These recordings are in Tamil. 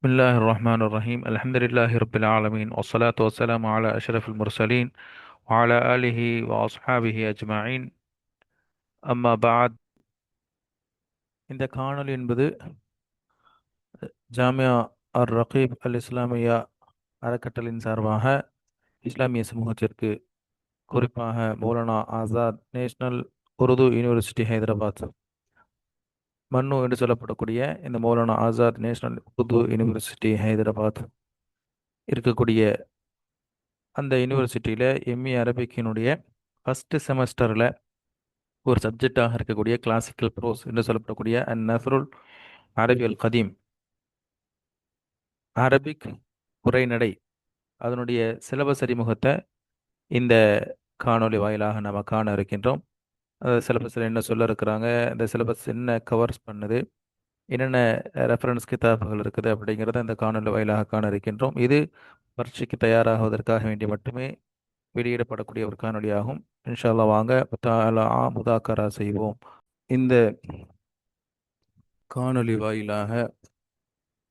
بسم الله الرحمن الرحيم الحمد لله رب العالمين والصلاة والسلام على أشرف المرسلين وعلى آله وأصحابه أجمعين أما بعد இந்த காணொளி என்பது ஜாமியா அர் ரகீப் அல் இஸ்லாமியா அறக்கட்டளின் சார்பாக இஸ்லாமிய சமூகத்திற்கு குறிப்பாக மௌலானா ஆசாத் நேஷனல் உருது யூனிவர்சிட்டி ஹைதராபாத் மன்னு என்று சொல்லப்படக்கூடிய இந்த மௌலானா ஆசாத் நேஷனல் உருது யூனிவர்சிட்டி ஹைதராபாத் இருக்கக்கூடிய அந்த யூனிவர்சிட்டியில் எம்இ அரபிக்கினுடைய ஃபஸ்ட்டு செமஸ்டரில் ஒரு சப்ஜெக்டாக இருக்கக்கூடிய கிளாசிக்கல் ப்ரோஸ் என்று சொல்லப்படக்கூடிய அண்ட் நஃபருல் அரபியல் கதீம். அரபிக் உரைநடை அதனுடைய சிலபஸ் அறிமுகத்தை இந்த காணொளி வாயிலாக நாம் காண இருக்கின்றோம். அந்த சிலபஸில் என்ன சொல்ல இருக்கிறாங்க இந்த சிலபஸ் என்ன கவர்ஸ் பண்ணுது என்னென்ன ரெஃபரன்ஸ் கிதாபுகள் இருக்குது அப்படிங்கிறத இந்த காணொலி வாயிலாக காண இருக்கின்றோம் இது பரீட்சைக்கு தயாராகுவதற்காக வேண்டி மட்டுமே வெளியிடப்படக்கூடிய ஒரு காணொலியாகும் இன்ஷால்லா வாங்க தாலா முதாக்கரா செய்வோம். இந்த காணொலி வாயிலாக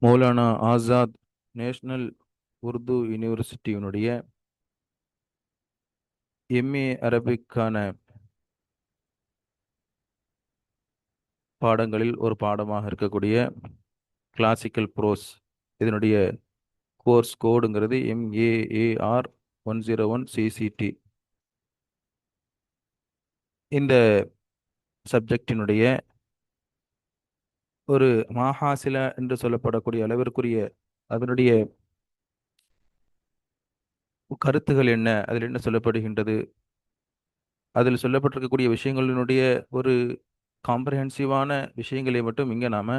மௌலானா ஆசாத் நேஷனல் உருது யூனிவர்சிட்டியினுடைய எம்ஏ அரபிக்கான பாடங்களில் ஒரு பாடமாக இருக்கக்கூடிய கிளாசிக்கல் ப்ரோஸ் இதனுடைய course கோடுங்கிறது MAAR one zero one CCD இந்த சப்ஜெக்டினுடைய ஒரு மாஹாசில என்று சொல்லப்படக்கூடிய அளவிற்குரிய அதனுடைய கருத்துகள் என்ன? அதில் என்ன சொல்லப்படுகின்றது? அதில் சொல்லப்பட்டிருக்கக்கூடிய விஷயங்களினுடைய ஒரு காம்ப்ரஹென்சிவான விஷயங்களை மட்டும் இங்கே நாம்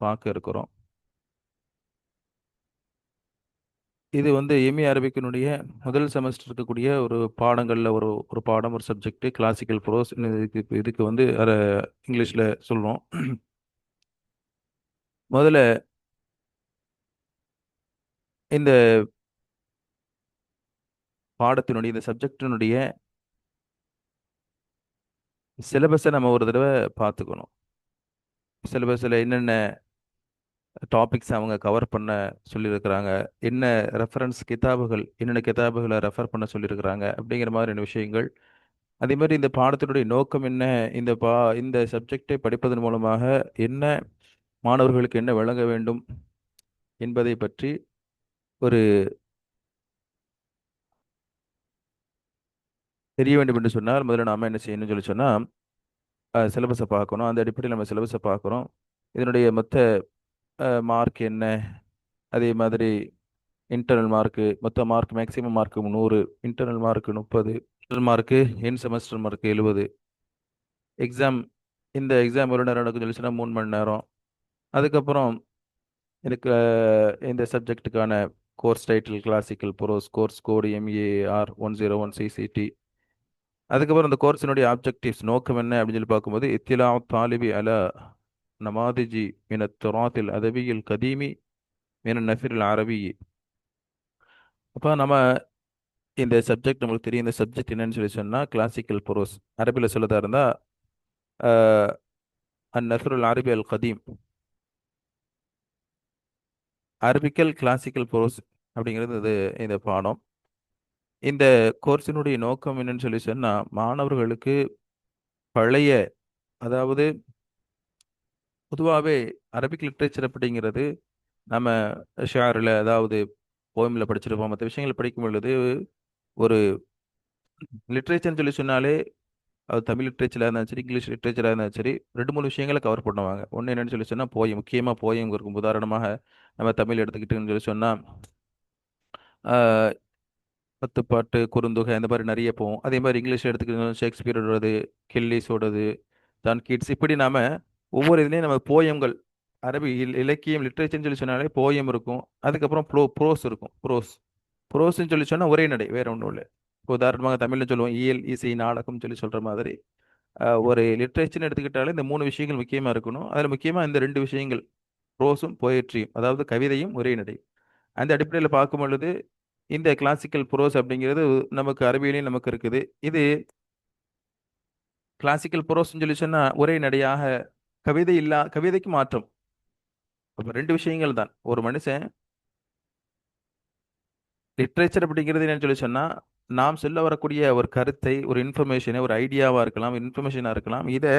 பார்க்க இருக்கிறோம். இது வந்து எம்இ அரபிக்கினுடைய முதல் செமஸ்டர் இருக்கக்கூடிய ஒரு பாடங்களில் ஒரு ஒரு பாடம் ஒரு சப்ஜெக்ட் கிளாசிக்கல் ப்ரோஸ் இதுக்கு இதுக்கு வந்து அதை இங்கிலீஷில் சொல்கிறோம் முதல்ல இந்த பாடத்தினுடைய இந்த சப்ஜெக்டினுடைய சிலபஸை நம்ம ஒரு தடவை பார்த்துக்கணும். சிலபஸில் என்னென்ன டாபிக்ஸ் அவங்க கவர் பண்ண சொல்லியிருக்கிறாங்க என்ன ரெஃபரன்ஸ் கிதாபுகள் என்னென்ன கிதாபுகளை ரெஃபர் பண்ண சொல்லியிருக்கிறாங்க அப்படிங்கிற மாதிரியான விஷயங்கள். அதே மாதிரி இந்த பாடத்தினுடைய நோக்கம் என்ன? இந்த பா இந்த சப்ஜெக்டை படிப்பதன் மூலமாக என்ன மாணவர்களுக்கு என்ன வழங்க வேண்டும் என்பதை பற்றி ஒரு தெரிய வேண்டும் என்று சொன்னால் முதல்ல நாம் என்ன செய்யணும்னு சொல்லி சொன்னால் சிலபஸை பார்க்கணும். அந்த அடிப்படையில் நம்ம சிலபஸை பார்க்குறோம் இதனுடைய மொத்த மார்க் என்ன? அதே மாதிரி இன்டர்னல் மார்க்கு மொத்த மார்க் மேக்ஸிமம் மார்க்கு நூறு இன்டர்னல் மார்க்கு முப்பது internal mark end semester mark எழுபது எக்ஸாம் இந்த எக்ஸாம் ஒரு நேரம் நடக்கும் சொல்லி சொன்னால் மூணு மணி நேரம். அதுக்கப்புறம் எனக்கு இந்த சப்ஜெக்ட்டுக்கான course title classical prose course code MAR one zero one CCD அதுக்கப்புறம் அந்த கோர்ஸினுடைய ஆப்ஜெக்டிவ்ஸ் நோக்கம் என்ன அப்படின்னு சொல்லி பார்க்கும்போது இத்திலா தாலிபி அல நமாதிஜி மின துராத்தில் அதவியில் கதீமி மின நஃபிரில் அரபி. அப்போ நம்ம இந்த சப்ஜெக்ட் நம்மளுக்கு தெரியும். இந்த சப்ஜெக்ட் என்னன்னு சொல்லி சொன்னால் கிளாசிக்கல் புரோஸ் அரபியில் சொல்லதா இருந்தால் அந் நஃபிருல் அரபி அல் கதீம். அரபிக்கல் கிளாசிக்கல் புரோஸ் அப்படிங்கிறது இது இந்த பாடம். இந்த கோர்ஸினுடைய நோக்கம் என்னன்னு சொல்லி சொன்னால் மாணவர்களுக்கு பழைய அதாவது பொதுவாகவே அரபிக் லிட்ரேச்சர் அப்படிங்கிறது நம்ம ஷேரில் அதாவது போயமில் படிச்சிருப்போம். மற்ற விஷயங்கள் படிக்கும் பொழுது ஒரு லிட்ரேச்சர்னு சொல்லி சொன்னாலே அது தமிழ் லிட்ரேச்சராக இருந்தாலும் சரி இங்கிலீஷ் லிட்ரேச்சராக இருந்தாலும் சரி ரெண்டு மூணு விஷயங்களை கவர் பண்ணுவாங்க. ஒன்று என்னென்னு சொல்லி சொன்னால் போயம் முக்கியமாக போயம் இருக்கும் உதாரணமாக நம்ம தமிழ் எடுத்துக்கிட்டுன்னு சொல்லி சொன்னால் பத்துப்பாட்டு குறுந்தொகை அந்த மாதிரி நிறைய போவோம். அதே மாதிரி இங்கிலீஷ் எடுத்துக்கிட்டோம் ஷேக்ஸ்பியரோடது ஓடுறது ஜான் கிட்ஸ். இப்படி நாம் ஒவ்வொரு இதுலேயும் நம்ம போயங்கள் அரபி இல் இலக்கியம் லிட்ரேச்சர்னு சொல்லி சொன்னாலே போயம் இருக்கும். அதுக்கப்புறம் ப்ரோ ப்ரோஸ் இருக்கும் ப்ரோஸ். ப்ரோஸ்ன்னு சொல்லி சொன்னால் ஒரே நடை வேற ஒன்றும் இல்லை. இப்போ உதாரணமாக தமிழில் சொல்லுவோம் இயல் இசை நாடகம் சொல்லி சொல்கிற மாதிரி. ஒரு லிட்ரேச்சர்னு எடுத்துக்கிட்டாலே இந்த மூணு விஷயங்கள் முக்கியமாக இருக்கணும். அதில் முக்கியமாக இந்த ரெண்டு விஷயங்கள் ப்ரோஸும் போயட்ரியும் அதாவது கவிதையும் ஒரே நடை. அந்த அடிப்படையில் பார்க்கும் பொழுது இந்த கிளாசிக்கல் ப்ரோஸ் அப்படிங்கிறது நமக்கு அறிவியலையும் நமக்கு இருக்குது. இது கிளாசிக்கல் ப்ரோஸ்ன்னு சொல்லி சொன்னால் ஒரே நடையாக கவிதை இல்லா கவிதைக்கு மாற்றம். அப்போ ரெண்டு விஷயங்கள் தான். ஒரு மனுஷன் லிட்ரேச்சர் அப்படிங்கிறது என்னன்னு சொல்லி சொன்னால் நாம் சொல்ல வரக்கூடிய ஒரு கருத்தை ஒரு இன்ஃபர்மேஷனை ஒரு ஐடியாவாக இருக்கலாம் இன்ஃபர்மேஷனாக இருக்கலாம். இதை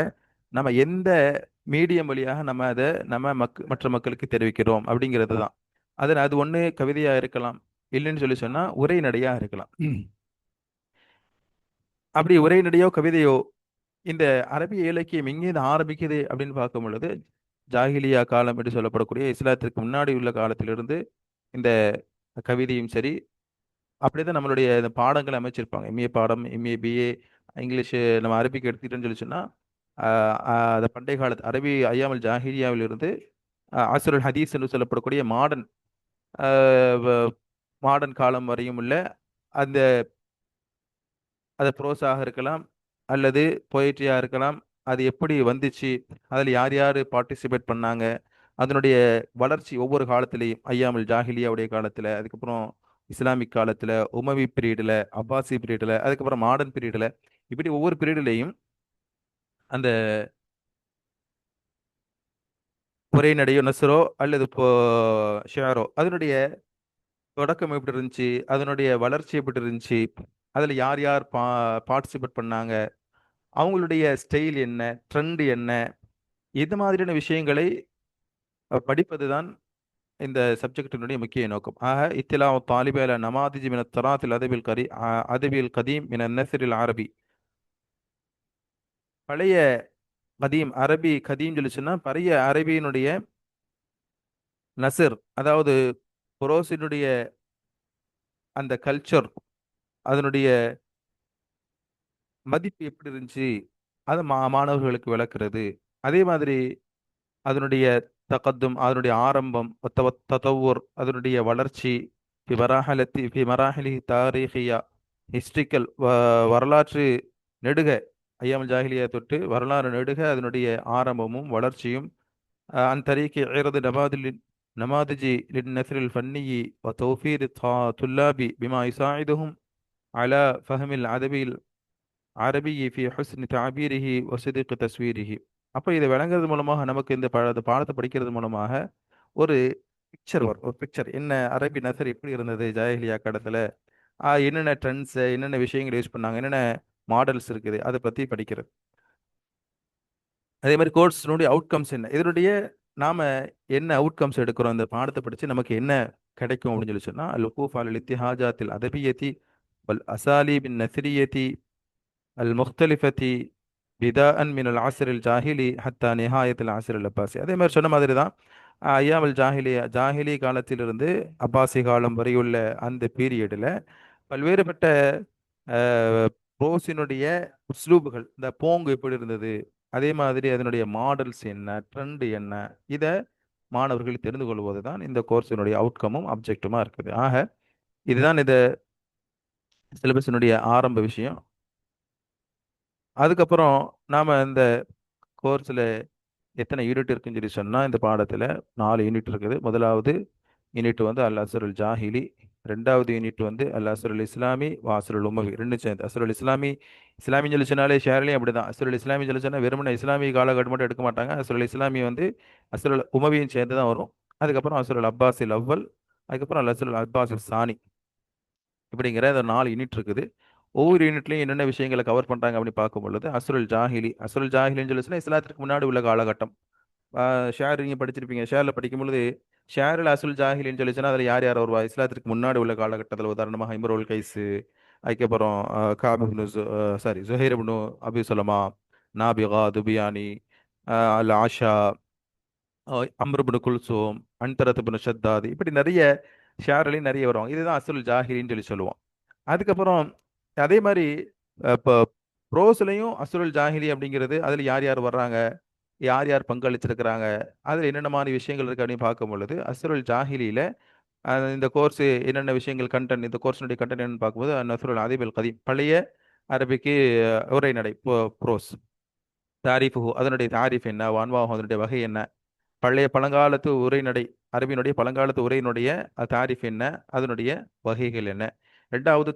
நம்ம எந்த மீடியம் வழியாக நம்ம அதை நம்ம மக் மற்ற மக்களுக்கு தெரிவிக்கிறோம் அப்படிங்கிறது தான். அதில் அது ஒன்று கவிதையாக இருக்கலாம். இல்லைன்னு சொல்லி சொன்னா உரைநடையா இருக்கலாம். அப்படி உரைநடையோ கவிதையோ இந்த அரபிய இலக்கியம் எங்கேருந்து ஆரம்பிக்குது அப்படின்னு பார்க்கும் பொழுது ஜாகிலியா காலம் என்று சொல்லப்படக்கூடிய இஸ்லாத்திற்கு முன்னாடி உள்ள காலத்திலிருந்து இந்த கவிதையும் சரி அப்படிதான் நம்மளுடைய இந்த பாடங்களை அமைச்சிருப்பாங்க. எம்ஏ பாடம் எம்ஏ பிஏ இங்கிலீஷு நம்ம அரபிக்கு எடுத்துக்கிட்டோன்னு சொல்லி சொன்னால் அந்த பண்டைய காலத்து அரபி ஐயாமல் ஜாகிரியாவிலிருந்து ஆசுரல் ஹதீஸ் என்று சொல்லப்படக்கூடிய மாடர்ன் மாடர்ன் காலம் வரையும் உள்ள அந்த அது ப்ரோஸாக இருக்கலாம் அல்லது பொயட்ரியாக இருக்கலாம் அது எப்படி வந்துச்சு அதில் யார் யார் பார்ட்டிசிபேட் பண்ணாங்க அதனுடைய வளர்ச்சி ஒவ்வொரு காலத்திலையும் ஐயாமல் ஜாஹிலியாவுடைய காலத்தில் அதுக்கப்புறம் இஸ்லாமிக் காலத்தில் உமவி பீரியடில் அப்பாசி பீரியடில் அதுக்கப்புறம் மாடர்ன் பீரியடில் இப்படி ஒவ்வொரு பீரியட்லையும் அந்த உரைநடையோ நெசரோ அல்லது இப்போ ஷேரோ அதனுடைய தொடக்கம் எப்படி இருந்துச்சு? அதனுடைய வளர்ச்சி எப்படி இருந்துச்சு? அதில் யார் யார் பா பார்ட்டிசிபேட் பண்ணாங்க? அவங்களுடைய ஸ்டைல் என்ன? ட்ரெண்ட் என்ன? இது மாதிரியான விஷயங்களை படிப்பது தான் இந்த சப்ஜெக்டினுடைய முக்கிய நோக்கம். ஆக இத்திலா தாலிபேல நமாதிஜி மின தராத்தில் அதபில் கரி அதபில் கதீம் மின நெசரில் அரபி. பழைய கதீம் அரபி கதீம் சொல்லி சொன்னால் பழைய அரபியினுடைய நசர் அதாவது புரோசினுடைய அந்த கல்ச்சர் அதனுடைய மதிப்பு எப்படி இருந்துச்சு? அதை மா மாணவர்களுக்கு விளக்குறது. அதே மாதிரி அதனுடைய தகத்தும் அதனுடைய ஆரம்பம் தத்தவூர் அதனுடைய வளர்ச்சி ஃபி மராஹலத்தி ஃபி மராஹலி தாரீஹியா ஹிஸ்ட்ரிக்கல் வரலாற்று நெடுக ஐயாமல் ஜாகிலியா தொட்டு வரலாறு நெடுக அதனுடைய ஆரம்பமும் வளர்ச்சியும் அந்த தரீக்கி ஐரது நமாதில் நமாதிஜி லின் நசரில் ஃபன்னியி வ தௌஃபீர் துல்லாபி பிமா இசாயிதுஹும் அலா ஃபஹமில் அதபில் அரபியை ஃபி ஹுஸ்னி தாபீரிஹி வசதிக்கு தஸ்வீரிஹி அப்போ இதை விளங்குறது மூலமாக நமக்கு இந்த ப பாடத்தை படிக்கிறது மூலமாக ஒரு பிக்சர் வரும் ஒரு பிக்சர் என்ன அரபி நசர் எப்படி இருந்தது ஜாயஹிலியா கடத்தில் என்னென்ன ட்ரெண்ட்ஸு என்னென்ன விஷயங்கள் யூஸ் பண்ணாங்க என்னென்ன மாடல்ஸ் இருக்குது. அதை பற்றி படிக்கிறது அதே மாதிரி கோர்ஸினுடைய அவுட்கம்ஸ் என்ன இதனுடைய நாம் என்ன அவுட்கம்ஸ் எடுக்கிறோம்? இந்த பாடத்தை படித்து நமக்கு என்ன கிடைக்கும் அப்படின்னு சொல்லி சொன்னால் அல் உகூஃப் அல் இத்திஹாஜாத்தில் அதபியத்தி வல் அசாலிபின் நசிரியத்தி அல் முக்தலிஃபத்தி பிதாஅன் மின் அல் ஆசிரில் ஜாஹிலி ஹத்தா நிஹாயத்தில் ஆசிரில் அப்பாசி அதே மாதிரி சொன்ன மாதிரி தான் ஐயாமல் ஜாஹிலி ஜாஹிலி காலத்திலிருந்து அப்பாசி காலம் வரையுள்ள அந்த பீரியடில் பல்வேறுபட்ட ப்ரோஸினுடைய உஸ்லூபுகள் இந்த போங்கு எப்படி இருந்தது? அதே மாதிரி அதனுடைய மாடல்ஸ் என்ன ட்ரெண்டு என்ன இதை மாணவர்கள் தெரிந்து கொள்வது தான் இந்த கோர்ஸினுடைய அவுட்கமும் அப்ஜெக்டுமாக இருக்குது. ஆக இதுதான் இந்த சிலபஸினுடைய ஆரம்ப விஷயம். அதுக்கப்புறம் நாம் இந்த கோர்ஸில் எத்தனை யூனிட் இருக்குன்னு சொல்லி சொன்னால் இந்த பாடத்தில் நாலு யூனிட் இருக்குது. முதலாவது யூனிட் வந்து அல் அசருல் ஜாஹிலி. ரெண்டாவது யூனிட் வந்து அல் அசருல் இஸ்லாமி வாசருல் உமவி ரெண்டு சேர்ந்து அசருல் இஸ்லாமி இஸ்லாமி சொல்லி சொன்னாலே ஷேர்லேயும் அப்படி தான் அசருல் இஸ்லாமி சொல்லி சொன்னால் வெறுமனை இஸ்லாமிய காலகட்டம் மட்டும் எடுக்க மாட்டாங்க. அசருல் இஸ்லாமி வந்து அசருல் உமவியும் சேர்ந்து தான் வரும். அதுக்கப்புறம் அசருல் அப்பாசில் அவ்வல் அதுக்கப்புறம் அல் அசருல் அப்பாசில் சானி இப்படிங்கிற இந்த நாலு யூனிட் இருக்குது. ஒவ்வொரு யூனிட்லையும் என்னென்ன விஷயங்களை கவர் பண்ணுறாங்க அப்படின்னு பார்க்கும் பொழுது அசுரல் ஜாஹிலி அசுரல் ஜாஹிலின்னு சொல்லி சொன்னால் இஸ்லாத்திற்கு முன்னாடி உள்ள காலகட்டம். ஷேர் நீங்கள் படிச்சிருப்பீங்க. ஷேரில் படிக்கும்பொழுது ஷேரில் அசுல் ஜாஹிலின்னு சொல்லி சொன்னால் அதில் யார் யார் வருவா? இஸ்லாத்திற்கு முன்னாடி உள்ள காலகட்டத்தில் உதாரணமாக இம்ரோல் கைஸு அதுக்கப்புறம் காபிப்னு சாரி ஜுஹைரப்னு அபி சொல்லமா நாபிகா துபியானி அல் ஆஷா அம்ருபுனு குல்சோம் அன்தரத்துபுனு ஷத்தாது இப்படி நிறைய ஷேர்லையும் நிறைய வருவாங்க. இதுதான் அசுல் ஜாஹிலின்னு சொல்லி சொல்லுவோம். அதுக்கப்புறம் அதே மாதிரி இப்போ ப்ரோஸ்லையும் அசுரல் ஜாஹிலி அப்படிங்கிறது அதில் யார் யார் வர்றாங்க? யார் யார் பங்களிச்சிருக்கிறாங்க அதில் என்னென்ன மாதிரி விஷயங்கள் இருக்குது அப்படின்னு பார்க்கும் பொழுது அசுரல் ஜாஹிலியில் இந்த கோர்ஸ் என்னென்ன விஷயங்கள் கண்டென்ட் இந்த கோர்ஸினுடைய கண்டென்ட் என்னென்னு பார்க்கும்போது நசுரல் அதிபல் கதீம் பழைய அரபிக்கு உரைநடை ப்ரோஸ் தாரிஃபு அதனுடைய தாரிஃப் என்ன வான்வாகம் அதனுடைய வகை என்ன பழைய பழங்காலத்து உரைநடை அரபியினுடைய பழங்காலத்து உரையினுடைய தாரிஃப் என்ன அதனுடைய வகைகள் என்ன. ரெண்டாவது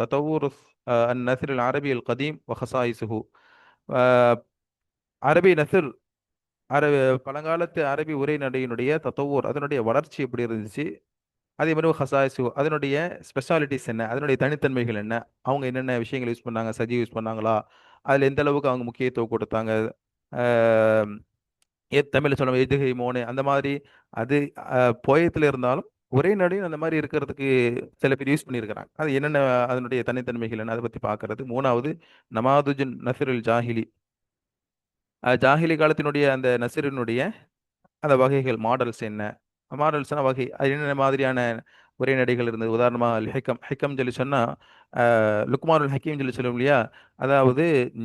தத்தவூர் நசிர் அரபி அரபியல் கதீம் வஹசாயிசுஹு. அரபி நசிர் அரபி பழங்காலத்து அரபி உரைநடையினுடைய தத்துவோர் அதனுடைய வளர்ச்சி எப்படி இருந்துச்சு? அதே மாதிரி ஹசாய்ஸு அதனுடைய ஸ்பெஷாலிட்டிஸ் என்ன? அதனுடைய தனித்தன்மைகள் என்ன? அவங்க என்னென்ன விஷயங்கள் யூஸ் பண்ணாங்க? சஜி யூஸ் பண்ணாங்களா? அதில் எந்த அளவுக்கு அவங்க முக்கியத்துவம் கொடுத்தாங்க? ஏ தமிழில் சொல்ல எதுகை மோனு அந்த மாதிரி. அது போயத்தில் இருந்தாலும் ஒரே நடையும் அந்த மாதிரி இருக்கிறதுக்கு சில பேர் யூஸ் பண்ணியிருக்கிறாங்க. அது என்னென்ன அதனுடைய தனித்தன்மைகள் என்ன? அதை பற்றி பார்க்கறது. மூணாவது நமாதுஜின் நசிருல் ஜாஹிலி. ஜாகிலி காலத்தினுடைய அந்த நசிரினுடைய அந்த வகைகள் மாடல்ஸ் என்ன? மாடல்ஸ்னா வகை அது என்னென்ன மாதிரியான உரைநடைகள் இருந்தது? உதாரணமாக அல் ஹெக்கம் சொல்லி சொன்னால் லுக்மாருல் ஹக்கீம் சொல்லி சொல்லுவோம் இல்லையா? அதாவது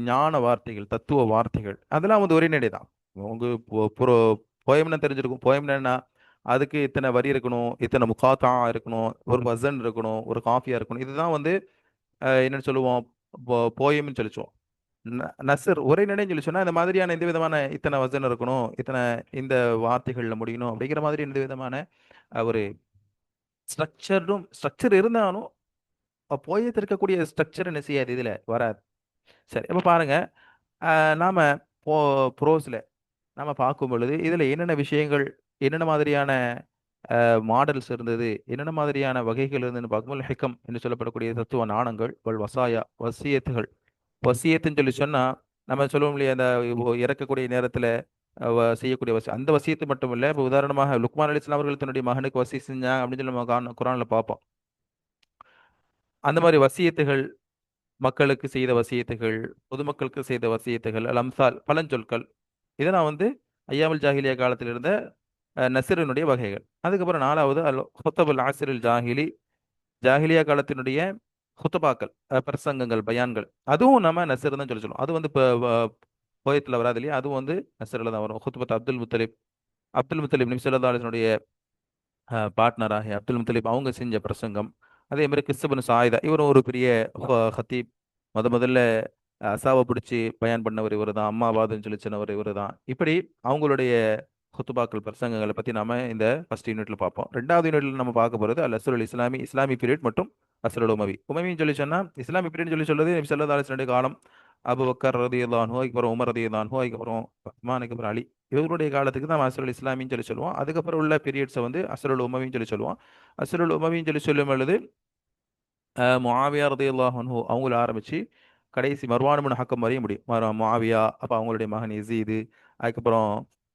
ஞான வார்த்தைகள் தத்துவ வார்த்தைகள் அதெல்லாம் வந்து உரைநடை தான். உங்கள் புறோ போயம்னா தெரிஞ்சிருக்கும். போயம்னா அதுக்கு இத்தனை வரி இருக்கணும் இத்தனை முகாத்தா இருக்கணும் ஒரு வசன் இருக்கணும் ஒரு காஃபியாக இருக்கணும். இதுதான் வந்து என்னென்னு என்னன்னு சொல்லுவோம் போயம்னு சொல்லிச்சுவோம். ந- நசர் உரைநடைன்னு சொல்லி சொன்னா இந்த மாதிரியான எந்த விதமான இத்தனை வசனம் இருக்கணும் இத்தனை இந்த வார்த்தைகள்ல முடியணும் அப்படிங்கிற மாதிரி எந்த விதமான ஒரு ஸ்ட்ரக்சரும் ஸ்ட்ரக்சர் இருந்தாலும் போயத்து இருக்கக்கூடிய ஸ்ட்ரக்சர் என்ன செய்யாது இதுல வராது. சரி இப்போ பாருங்க. நாம போ ப்ரோஸில் நாம பார்க்கும் பொழுது இதுல என்னென்ன விஷயங்கள் என்னென்ன மாதிரியான மாடல்ஸ் இருந்தது என்னென்ன மாதிரியான வகைகள் இருந்ததுன்னு பார்க்கும்போது ஹெக்கம் என்று சொல்லப்படக்கூடிய தத்துவ நாணங்கள் வல் வசாயா வசியத்துகள் வசியத்துன்னு சொல்லி சொன்னால் நம்ம சொல்லுவோம் இல்லையா அந்த இறக்கக்கூடிய நேரத்தில் செய்யக்கூடிய வசி அந்த வசியத்து மட்டும் இல்லை இப்போ உதாரணமாக லுக்மான் அலி இஸ்லாம் அவர்கள் தன்னுடைய மகனுக்கு வசி செஞ்சாங்க அப்படின்னு சொல்லி நம்ம காண- பார்ப்போம். அந்த மாதிரி வசியத்துகள் மக்களுக்கு செய்த வசியத்துகள் பொதுமக்களுக்கு செய்த வசியத்துகள் அல் அம்சால் பழஞ்சொற்கள் இதெல்லாம் வந்து ஐயாமல் ஜாகிலியா காலத்தில் இருந்த நசிரனுடைய வகைகள். அதுக்கப்புறம் நாலாவது அல் ஹொத்தபுல் ஆசிரில் ஜாகிலி ஜாகிலியா காலத்தினுடைய ஹுத்தபாக்கள் பிரசங்கங்கள் பயான்கள். அதுவும் நம்ம நசர் தான் சொல்லி சொல்லுவோம். அது வந்து இப்போ போயத்தில் வராது இல்லையா? அதுவும் வந்து நசரில் தான் வரும். ஹுத்துபத் அப்துல் முத்தலிப் அப்துல் முத்தலிப் நிமிஷல்லாசனுடைய பார்ட்னராக அப்துல் முத்தலிப் அவங்க செஞ்ச பிரசங்கம். அதே மாதிரி கிறிஸ்தபன் சாயுதா இவரும் ஒரு பெரிய ஹத்தீப். முத முதல்ல அசாவை பிடிச்சி பயன் பண்ணவர் இவர் தான் அம்மாவாதுன்னு சொல்லி சொன்னவர் இவர் தான் இப்படி அவங்களுடைய ஹுத்துபாக்கள் பிரசங்கங்களை பற்றி நாம இந்த ஃபர்ஸ்ட் யூனிட்ல பார்ப்போம். ரெண்டாவது யூனிட்ல நம்ம பார்க்க போகிறது அல் அசுரல் இஸ்லாமி இஸ்லாமி பீரியட் மற்றும் அசுரல் உமவி. உமவின்னு சொல்லி சொன்னால் இஸ்லாமி பீரியட் சொல்லி சொல்றது நபி ஸல்லல்லாஹு அலிஸ்லனுடைய காலம். அபு பக்கர் ரதியல்லாஹு அதுக்கப்புறம் உமர் ரதியல்லாஹு அதுக்கப்புறம் உஸ்மான் அதுக்கப்புறம் அலி இவர்களுடைய காலத்துக்கு தான் அசுரல் இஸ்லாமின்னு சொல்லி சொல்லுவோம். அதுக்கப்புறம் உள்ள பீரியட்ஸை வந்து அசுரல் உமவின்னு சொல்லி சொல்லுவோம். அசுரல் உமவின்னு சொல்லி சொல்லும் பொழுது அஹ், முஆவியா அவங்கள ஆரம்பிச்சு கடைசி மர்வான் ஹக்கம் வரையும் முடியும். மாவியா அப்போ அவங்களுடைய மகன் இசீது அதுக்கப்புறம்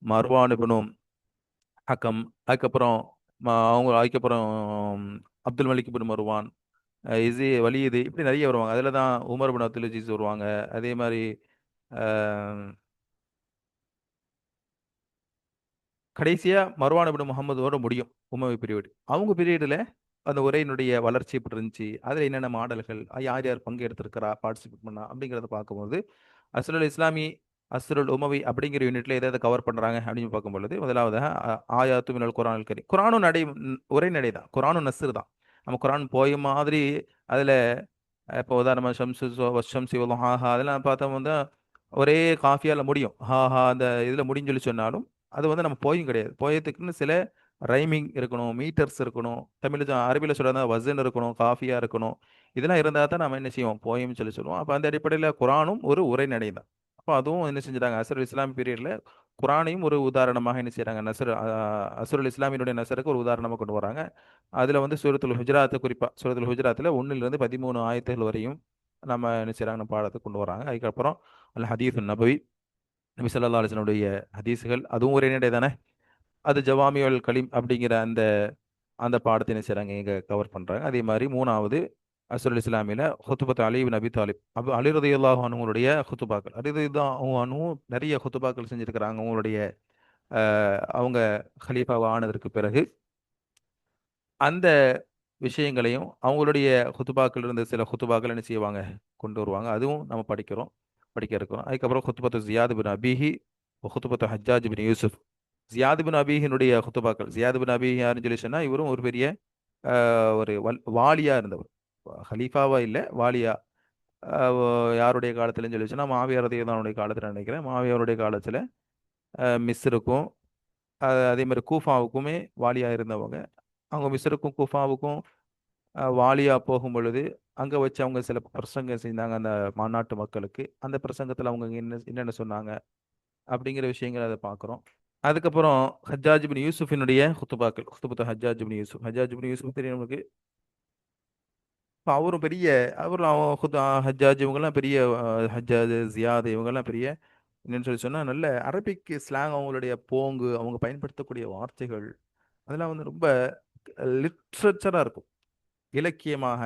மர்வான் ஹக்கம் அதுக்கப்புறம் அவங்க அதுக்கப்புறம் அப்துல் மலிக் பின் மருவான் இசி வலியுது இப்படி நிறைய வருவாங்க. அதில் தான் உமர் பின் அப்துல் அஜீஸ் வருவாங்க. அதே மாதிரி கடைசியாக கடைசியா மர்வான் பின் முகமது வர முடியும் உமவி பீரியட் அவங்க பீரியடில் அந்த உரையினுடைய வளர்ச்சி இப்படி இருந்துச்சு அதில் என்னென்ன மாடல்கள் யார் யார் பங்கு எடுத்திருக்கிறா பார்ட்டிசிபேட் பண்ணா அப்படிங்கிறத பார்க்கும்போது அஸ்ருல் இஸ்லாமி அஸ்ருல் உமவி அப்படிங்கிற யூனிட்ல எதாவது கவர் பண்றாங்க அப்படின்னு பார்க்கும் பொழுது முதலாவதாக ஆயாத்து மினல் குரான் கரி குரானும் நடை ஒரே நடை தான். குரானும் நஸ்ர் தான். நம்ம குரான் போய் மாதிரி அதுல இப்போ உதாரணமாக ஷம்சு ஷம்சி ஹாஹா அதெல்லாம் பார்த்தோம் வந்து ஒரே காஃபியால் முடியும். ஹாஹா அந்த இதில் முடிஞ்சு சொல்லி சொன்னாலும் அது வந்து நம்ம போயும் கிடையாது. போயத்துக்குன்னு சில ரைமிங் இருக்கணும் மீட்டர்ஸ் இருக்கணும் தமிழ் அரபியில் சொல்கிறதா வசன் இருக்கணும் காஃபியாக இருக்கணும் இதெல்லாம் இருந்தால் தான் நம்ம என்ன செய்வோம்? போயம்னு சொல்லி சொல்லுவோம். அப்போ அந்த அடிப்படையில் குரானும் ஒரு உரைநடை தான். அப்போ அதுவும் என்ன செஞ்சிட்டாங்க? அசர் இஸ்லாம் பீரியடில் குரானையும் ஒரு உதாரணமாக என்ன செய்கிறாங்க நசர் அசுருல் இஸ்லாமியினுடைய நசருக்கு ஒரு உதாரணமாக கொண்டு வராங்க. அதில் வந்து சூரத்துல் ஹுஜராத்தை குறிப்பாக சூரத்துல் ஹுஜராத்தில் ஒன்றிலிருந்து பதிமூணு ஆயத்துகள் வரையும் நம்ம என்ன செய்கிறாங்க பாடத்தை கொண்டு வராங்க. அதுக்கப்புறம் அல்ல ஹதீஸ் நபவி நபி சொல்லா அலிஸ்லனுடைய ஹதீஸுகள் அதுவும் ஒரே நடை தானே? அது ஜவாமியுல் கலீம் அப்படிங்கிற அந்த அந்த பாடத்தை என்ன செய்கிறாங்க இங்கே கவர் பண்ணுறாங்க அதே மாதிரி மூணாவது அசுல் இஸ்லாமியில் ஹுத்துபத் அலி நபி அபி தாலிப். அப்போ அலி அனுங்களுடைய ஹுத்துபாக்கள். அலி ரதியுல்லாஹு நிறைய ஹுத்துபாக்கள் செஞ்சுருக்கிறாங்க அவங்களுடைய அவங்க ஹலீஃபாவை ஆனதற்கு பிறகு. அந்த விஷயங்களையும் அவங்களுடைய ஹுத்துபாக்கள் இருந்த சில ஹுத்துபாக்கள் என்ன செய்வாங்க? கொண்டு வருவாங்க. அதுவும் நம்ம படிக்கிறோம். படிக்க இருக்கிறோம். அதுக்கப்புறம் ஹுத்துபத்து ஜியாது பின் அபிஹி ஹுத்துபத்து ஹஜ்ஜாஜ் பின் யூசுப். ஜியாது பின் அபிஹினுடைய ஹுத்துபாக்கள். ஜியாது பின் அபிஹி யாருன்னு சொல்லி சொன்னால் இவரும் ஒரு பெரிய ஆஹ், ஒரு வல் இருந்தவர். ஹலீஃபாவா இல்லை வாலியா? யாருடைய காலத்துலன்னு சொல்லி சொன்னா மாவியார் தேவதானுடைய காலத்தில் நினைக்கிறேன். மாவியாருடைய காலத்தில் ஆஹ், மிஸ்ருக்கும் அதே மாதிரி கூஃபாவுக்குமே வாலியா இருந்தவங்க. அவங்க மிஸ்ருக்கும் கூஃபாவுக்கும் வாலியாக வாலியா போகும் பொழுது அங்கே வச்சு அவங்க சில பிரசங்கம் செஞ்சாங்க அந்த மாநாட்டு மக்களுக்கு. அந்த பிரசங்கத்தில் அவங்க என்ன என்னென்ன சொன்னாங்க அப்படிங்கிற விஷயங்களை அதை பார்க்குறோம் அதுக்கப்புறம் ஹஜ்ஜாஜிபின் யூசுஃபினுடைய ஹுத்துபாக்கள் ஹுத்துபத்து ஹஜ்ஜாஜிபின் யூசுப் ஹஜ்ஜாஜ் யூசுப் தெரியும் நமக்கு இப்போ அவரும் பெரிய அவரும் அவன் ஹுத் ஹஜ்ஜாஜ் இவங்கெல்லாம் பெரிய அஹ், ஹஜ்ஜாஜ் ஜியாத் இவங்கெல்லாம் பெரிய என்னன்னு சொல்லி சொன்னால் நல்ல அரபிக் ஸ்லாங் அவங்களுடைய போங்கு அவங்க பயன்படுத்தக்கூடிய வார்த்தைகள் அதெல்லாம் வந்து ரொம்ப லிட்ரேச்சராக இருக்கும். இலக்கியமாக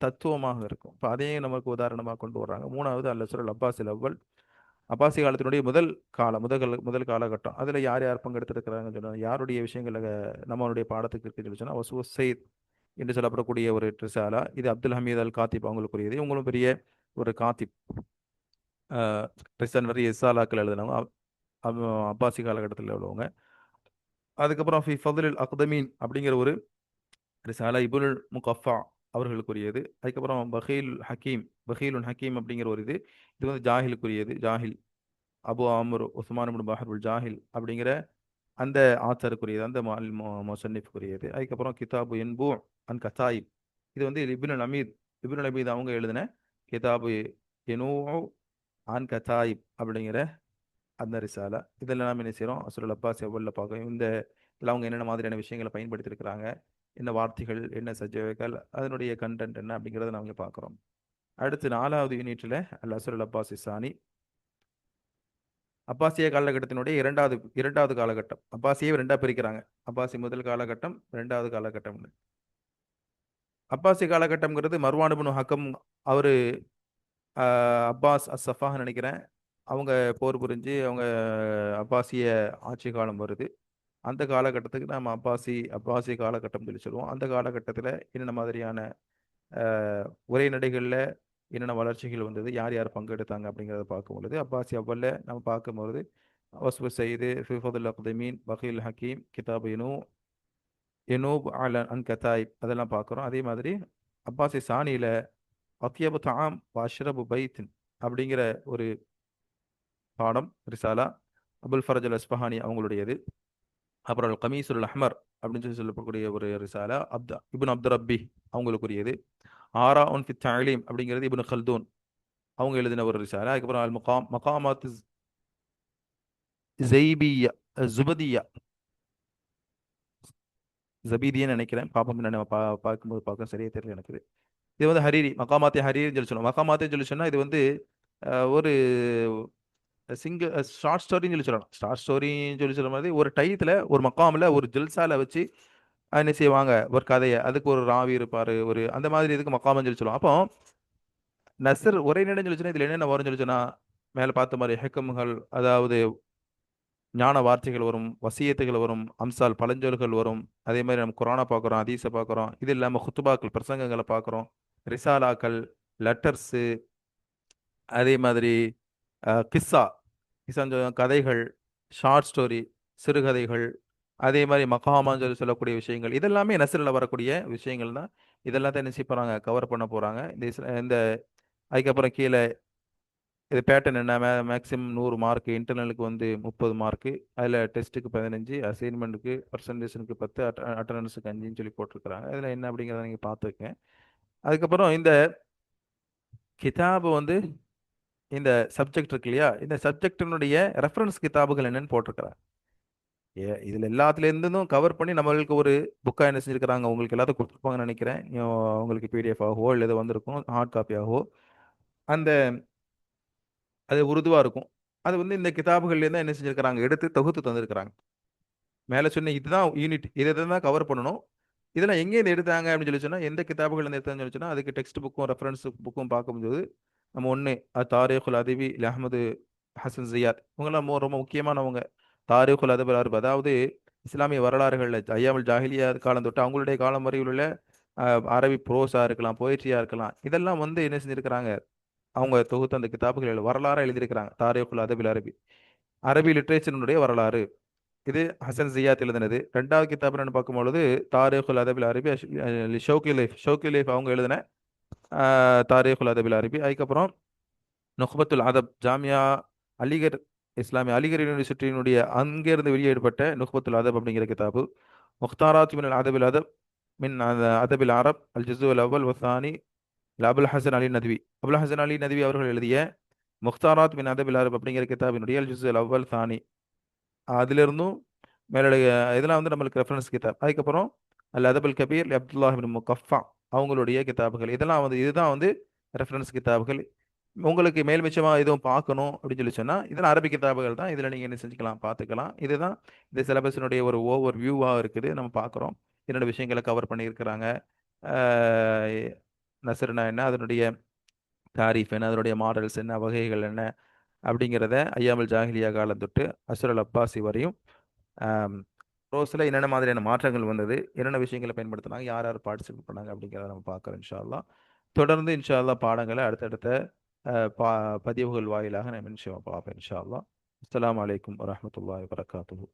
தத்துவமாக இருக்கும். இப்போ அதையும் நமக்கு உதாரணமாக கொண்டு வர்றாங்க. மூணாவது அல்லசுரல் அப்பாசில் அவ்வல். அப்பாசி காலத்தினுடைய முதல் காலம் முதல் முதல் காலகட்டம். அதில் யார் யார் பங்கெடுத்திருக்கிறாங்கன்னு சொன்னால் யாருடைய விஷயங்கள் நம்மளுடைய பாடத்துக்கு இருக்குன்னு சொல்லி சொன்னால் வசூ சைத் என்று சொல்லப்படக்கூடிய ஒரு ரிசாலா இது அப்துல் ஹமீத் அல் காத்திப் அவங்களுக்குரியது. இவங்களும் பெரிய ஒரு காத்திப் ரிசன் வரை இசாலாக்கள் எழுதினவங்க. அப்- அப்பாசி காலகட்டத்தில் உள்ளவங்க. அதுக்கப்புறம் ஃபி ஃபதுல் அக்தமீன் அப்படிங்கிற ஒரு ரிசாலா இபுல் முகஃபா அவர்களுக்குரியது. அதுக்கப்புறம் பஹீல் ஹக்கீம் பஹீலுன் ஹக்கீம் அப்படிங்கிற ஒரு இது இது வந்து ஜாஹிலுக்குரியது. Jahil Abu Amir Usman ibn Bahrul Jahil அப்படிங்கிற அந்த ஆத்தருக்குரியது அந்த மொசன்னிஃப்குரியது அதுக்கப்புறம் கிதாபு என்பு அன் கதாயிப் இது வந்து இப்னு நமீத் இப்னு நமீத் அவங்க எழுதின கிதாபு எனூ அன் கதாயிப் அப்படிங்கிற அந்த ரிசாலா. இதெல்லாம் நாம் என்ன செய்கிறோம் அசுரல் அப்பா எவ்வளில் பார்க்கணும் இந்த இதில் அவங்க என்னென்ன மாதிரியான விஷயங்களை பயன்படுத்தியிருக்கிறாங்க என்ன வார்த்தைகள் என்ன சஜ்ஜவைகள் அதனுடைய கண்டென்ட் என்ன அப்படிங்கிறத நாங்கள் பார்க்குறோம். அடுத்து நாலாவது யூனிட்டில் அல் அசுரல் அப்பா சிசானி அப்பாசிய காலகட்டத்தினுடைய இரண்டாவது இரண்டாவது காலகட்டம். அப்பாசியை ரெண்டா பிரிக்கிறாங்க. அப்பாசி முதல் காலகட்டம் ரெண்டாவது காலகட்டம்னு. அப்பாசி காலகட்டம்ங்கிறது மர்வானுபனு ஹக்கம் அவர் அப்பாஸ் அசஃபாக நினைக்கிறேன். அவங்க போர் புரிஞ்சு அவங்க அப்பாசிய ஆட்சி காலம் வருது. அந்த காலகட்டத்துக்கு நம்ம அப்பாசி அப்பாசி காலகட்டம் சொல்லி சொல்லுவோம். அந்த காலகட்டத்தில் என்னென்ன மாதிரியான உரைநடைகளில் என்னென்ன வளர்ச்சிகள் வந்தது யார் யார் பங்கெடுத்தாங்க அப்படிங்கிறத பார்க்கும் பொழுது அப்பாசி அவ்வல்ல நம்ம பார்க்கும்போது வஸ்பு சயீது ஃபிஃபதுல் அக்தமீன் பஹீல் ஹக்கீம் கிதாப் இனு எனூப் அலன் அன் கதாயிப் அதெல்லாம் பார்க்குறோம். அதே மாதிரி அப்பாசி சாணியில் அத்தியபு தாம் வாஷ்ரபு பைத்தின் அப்படிங்கிற ஒரு பாடம் ரிசாலா அபுல் ஃபரஜ் அல் அஸ்பஹானி அவங்களுடையது. அப்புறம் கமீசுல் அஹ்மர் அப்படின்னு சொல்லி சொல்லக்கூடிய ஒரு ரிசாலா அப்தா இபுன் அப்து ரப்பி அவங்களுக்குரியது. ஆரா உன் ஃபித் அலீம் அப்படிங்கிறது இப்னு கல்தூன் அவங்க எழுதின ஒரு ரிசாலா. அதுக்கப்புறம் அல் மகாம் மகாமாத் ஜெய்பியா ஜுபதியா ஜபீதியன்னு நினைக்கிறேன். பாப்பம் நம்ம பா பார்க்கும்போது பார்க்க சரியா தெரியல எனக்கு இது. வந்து ஹரீரி மகாமாத்தே ஹரீரின்னு சொல்லி சொல்லுவோம் மகாமாத்தே சொல்லி சொன்னால் இது வந்து ஒரு சிங்கிள் ஷார்ட் ஸ்டோரின்னு சொல்லி சொல்லலாம். ஷார்ட் ஸ்டோரின்னு சொல்லி சொல்ல மாதிரி ஒரு டயத்தில் ஒரு மக்காமில் ஒரு ஜில்சால வச்சு என்ன செய்வாங்க? ஒரு கதையை. அதுக்கு ஒரு ராவி இருப்பார் ஒரு அந்த மாதிரி இதுக்கு மக்காமன்னு சொல்லி சொல்லுவோம் அப்போ நசர் ஒரே நேரம் சொல்லி இதில் என்னென்ன வரும்னு சொல்லிச்சுன்னா மேலே பார்த்த மாதிரி ஹெக்கம்கள் அதாவது ஞான வார்த்தைகள் வரும் வசியத்துகள் வரும் அம்சால் பழஞ்சொல்கள் வரும். அதே மாதிரி நம்ம குரானை பார்க்குறோம் ஹதீஸை பார்க்குறோம். இது இல்லாமல் குத்துபாக்கள் பிரசங்கங்களை பார்க்குறோம். ரிசாலாக்கள் லெட்டர்ஸு அதே மாதிரி கிஸ்ஸா. கிஸ்ஸான்னு கதைகள் ஷார்ட் ஸ்டோரி சிறுகதைகள் அதே மாதிரி மகாமான்னு சொல்லி சொல்லக்கூடிய விஷயங்கள் இதெல்லாமே நசரில் வரக்கூடிய விஷயங்கள் தான். இதெல்லாம் தான் என்ன செய்ய போகிறாங்க கவர் பண்ண போகிறாங்க இந்த இந்த அதுக்கப்புறம் கீழே இது பேட்டர்ன் என்ன? மே மேக்ஸிமம் நூறு மார்க்கு இன்டர்னலுக்கு வந்து முப்பது மார்க்கு அதில் டெஸ்ட்டுக்கு பதினஞ்சு அசைன்மெண்ட்டுக்கு பர்சன்டேஷனுக்கு பத்து அட்ட அட்டண்டன்ஸுக்கு அஞ்சுன்னு சொல்லி போட்டிருக்கிறாங்க. அதில் என்ன அப்படிங்கிறத நீங்கள் பார்த்துருக்கேன் அதுக்கப்புறம் இந்த கிதாபு வந்து இந்த சப்ஜெக்ட் இருக்கு இல்லையா? இந்த சப்ஜெக்டினுடைய ரெஃபரன்ஸ் கிதாபுகள் என்னன்னு போட்டிருக்கிறாங்க. ஏ இதில் எல்லாத்துலேருந்தும் கவர் பண்ணி நம்மளுக்கு ஒரு புக்காக என்ன செஞ்சுருக்கிறாங்க உங்களுக்கு எல்லாத்தையும் கொடுத்துருப்பாங்கன்னு நினைக்கிறேன். உங்களுக்கு பிடிஎஃப் ஆகவோ இல்லை ஏதோ வந்திருக்கும் ஹார்ட் காப்பி ஆகவோ. அந்த அது உருதுவாக இருக்கும். அது வந்து இந்த கிதாபுகள்லேருந்து என்ன செஞ்சுருக்கிறாங்க எடுத்து தொகுத்து தந்திருக்கிறாங்க. மேலே சொன்ன இதுதான் யூனிட் இதை தான் கவர் பண்ணணும். இதெல்லாம் எங்கேருந்து எடுத்தாங்க அப்படின்னு சொல்லி சொன்னால் எந்த கிதாபுகள் எடுத்தாங்கன்னு சொல்லி சொன்னால் அதுக்கு டெக்ஸ்ட் புக்கும் ரெஃபரன்ஸ் புக்கும் பார்க்கும்போது நம்ம ஒன்று தாரேகுல் அதிவி இல்ல அஹமது ஹசன் ஜியாத் இவங்கெல்லாம் ரொம்ப முக்கியமானவங்க. தாரேகுல் அதபர் அர்ப் அதாவது இஸ்லாமிய வரலாறுகளில் ஐயாமல் ஜாஹிலியா காலம் தொட்டு அவங்களுடைய காலம் வரையில் உள்ள அரபி ப்ரோஸாக இருக்கலாம் போயிட்ரியாக இருக்கலாம். இதெல்லாம் வந்து என்ன செஞ்சுருக்கிறாங்க? அவங்க தொகுத்து அந்த கிதாபுகள் வரலாறாக எழுதியிருக்கிறாங்க. தாரேகுல் அதபில் அரபி. அரபி லிட்ரேச்சரினுடைய வரலாறு. இது ஹசன் ஜியாத் எழுதினது. ரெண்டாவது கிதாப் என்னன்னு பார்க்கும்பொழுது தாரேகுல் அதபில் அரபி அஷ்- ஷோக்கி லைஃப் ஷோக்கி லைஃப் அவங்க எழுதின ஆஹ், தாரீகுல் அதபில் அரபி. அதுக்கப்புறம் நொஹபத்துல் அதப் ஜாமியா அலிகர் இஸ்லாமிய அலிகர் யூனிவர்சிட்டியினுடைய அங்கிருந்து வெளியிடப்பட்ட நுஹ்பத்துல் அதப் அப்படிங்கிற கிதாபு. முக்தாராத் மின் அதபில் அதப் மின் அதபில் அரப் அல் ஜிசு அல் அவ்வல் வசானி அபுல் ஹசன் அலி நத்வி. அபுல் ஹசன் அலி நத்வி அவர்கள் எழுதிய முக்தாராத் மின் அதபில் அரப் அப்படிங்கிற கிதாபினுடைய அல் ஜுஸ் அல் அவல் சானி. அதிலிருந்தும் மேலுடைய இதெல்லாம் வந்து நம்மளுக்கு ரெஃபரன்ஸ் கிதாப். அதுக்கப்புறம் அல் அதபுல் கபீர் அப்துல்லாஹிபின் முகஃபா அவங்களுடைய கிதாபுகள். இதெல்லாம் வந்து இதுதான் வந்து ரெஃபரன்ஸ் கிதாபுகள். உங்களுக்கு மேல் மிச்சமாக எதுவும் பார்க்கணும் அப்படின்னு சொல்லி சொன்னால் இதெல்லாம் அரபி கிதாபுகள் தான். இதில் நீங்கள் என்ன செஞ்சுக்கலாம் பார்த்துக்கலாம். இதுதான் இந்த சிலபஸினுடைய ஒரு ஓவர் வியூவாக இருக்குது. நம்ம பார்க்குறோம். என்னென்ன விஷயங்களை கவர் பண்ணியிருக்கிறாங்க. நசருனா என்ன? அதனுடைய தாரீஃப் என்ன? அதனுடைய மாடல்ஸ் என்ன? வகைகள் என்ன? அப்படிங்கிறத ஐயாமல் ஜாகிலியா காலம் தொட்டு அசுரல் அப்பாசி வரையும் ரோஸில் என்னென்ன மாதிரியான மாற்றங்கள் வந்தது? என்னென்ன விஷயங்களை பயன்படுத்தினாங்க? யார் யார் பார்ட்டிசிபேட் பண்ணாங்க? அப்படிங்கிறத நம்ம பார்க்குறோம் இன்ஷா தொடர்ந்து இன்ஷா பாடங்களை அடுத்தடுத்த பதிவுகள் வாயிலாக நம்ம நிச்சயமாக பார்ப்போம் இன்ஷா அல்லாஹ் அஸ்ஸலாமு அலைக்கும் வரஹ்மத்துல்லாஹி வபரகாத்துஹு